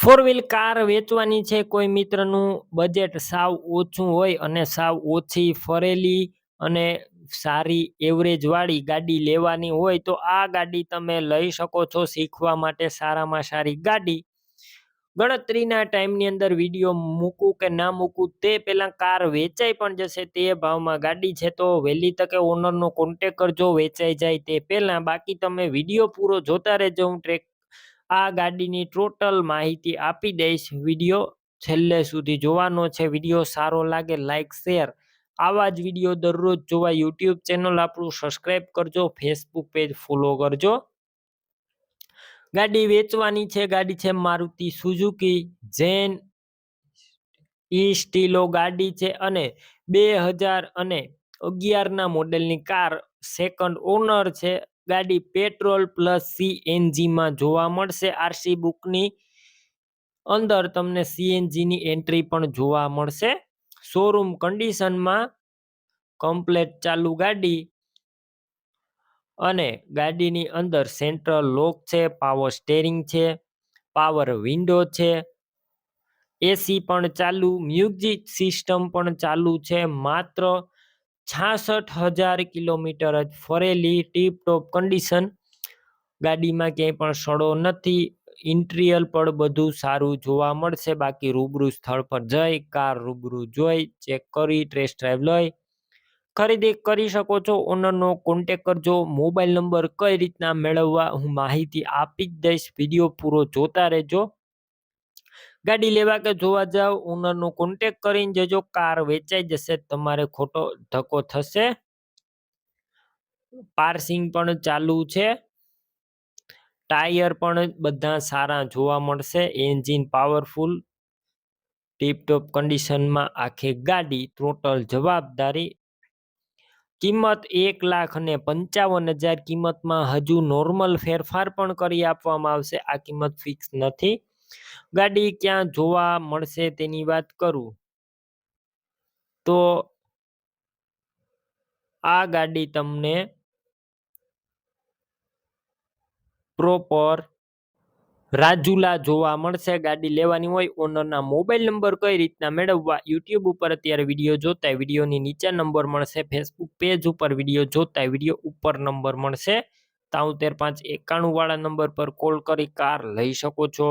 Four wheel car વેચવાની છે. કોઈ મિત્રનું બજેટ સાવ ઓછું હોય અને સાવ ઓછી ફરેલી અને સારી એવરેજવાળી ગાડી લેવાની હોય તો આ ગાડી તમે લઈ શકો છો શીખવા માટે સારામાં સારી ગાડી. ગણતરીના ટાઈમની અંદર વીડિયો મૂકું કે ના મૂકું તે પહેલાં કાર વેચાઈ પણ જશે તે ભાવમાં ગાડી છે તો વહેલી તકે ઓનરનો કોન્ટેક કરજો. વેચાઈ જાય તે પહેલાં. બાકી તમે વીડિયો પૂરો જોતા રહેજો. હું ટ્રેક આ ગાડીની ટોટલ માહિતી આપી દઈશ. વીડિયો છેલ્લે સુધી જોવાનો છે. વીડિયો સારો લાગે લાઈક, શેર. આવા જ વીડિયો દરરોજ જોવા યુટ્યુબ ચેનલ આપણું સબસ્ક્રાઈબ કરજો. ફેસબુક પેજ ફોલો કરજો. ગાડી વેચવાની છે. ગાડી છે Maruti Suzuki Zen Estilo ગાડી છે અને બે હજાર અને અગિયારના મોડેલની કાર સેકન્ડ ઓનર છે. ગાડી પેટ્રોલ પ્લસ સીએનજીમાં જોવા મળશે. આરસી બુકની અંદર તમને સીએનજીની એન્ટ્રી પણ જોવા મળશે. શોરૂમ કન્ડિશનમાં કમ્પ્લેટ ચાલુ ગાડી અને ગાડીની અંદર સેન્ટ્રલ લોક છે, પાવર સ્ટેરિંગ છે, પાવર વિન્ડો છે, એસી પણ ચાલુ, મ્યુઝિક સિસ્ટમ પણ ચાલુ છે, માત્ર છાસઠ હજાર કિલોમીટર જ ફરેલી ટીપ ટોપ કન્ડિશન ગાડીમાં ક્યાંય પણ સડો નથી. ઇન્ટિરિયર પણ બધું સારું જોવા મળશે. બાકી રૂબરૂ સ્થળ પર જઈ, કાર રૂબરૂ જોઈ ચેક કરી ટેસ્ટ ડ્રાઈવ લઈ. ખરીદી કરી શકો છો. ઓનરનો કોન્ટેક કરજો. મોબાઈલ નંબર કઈ રીતના મેળવવા હું માહિતી આપી જ દઈશ. વીડિયો પૂરો જોતા રહેજો. ગાડી લેવા કે જોવા જાવ ઓનરનો કોન્ટેક કરીને જજો કાર વેચાઈ જશે, તમારે ખોટો ધક્કો થશે. પાર્સિંગ પણ ચાલુ છે. ટાયર પણ બધા સારા જોવા મળશે એન્જિન પાવરફુલ ટીપટોપ કન્ડિશનમાં આખી ગાડી ટોટલ જવાબદારી. કિંમત એક લાખ અને પંચાવન હજાર કિંમતમાં હજુ નોર્મલ ફેરફાર પણ કરી આપવામાં આવશે, આ કિંમત ફિક્સ નથી. ગાડી ક્યાં જોવા મળશે તેની વાત કરું? તો આ ગાડી તમને પ્રોપર રાજુલા જોવા મળશે. ગાડી લેવાની હોય ઓનરના મોબાઈલ નંબર કઈ રીતના મેળવવા યુટ્યુબ ઉપર અત્યારે વીડિયો જોતા વિડીયોની નીચે નંબર મળશે ફેસબુક પેજ ઉપર વીડિયો જોતા વીડિયો ઉપર નંબર મળશે. તાઉતેર પાંચ એકાણું વાળા નંબર પર કોલ કરી કાર લઈ શકો છો.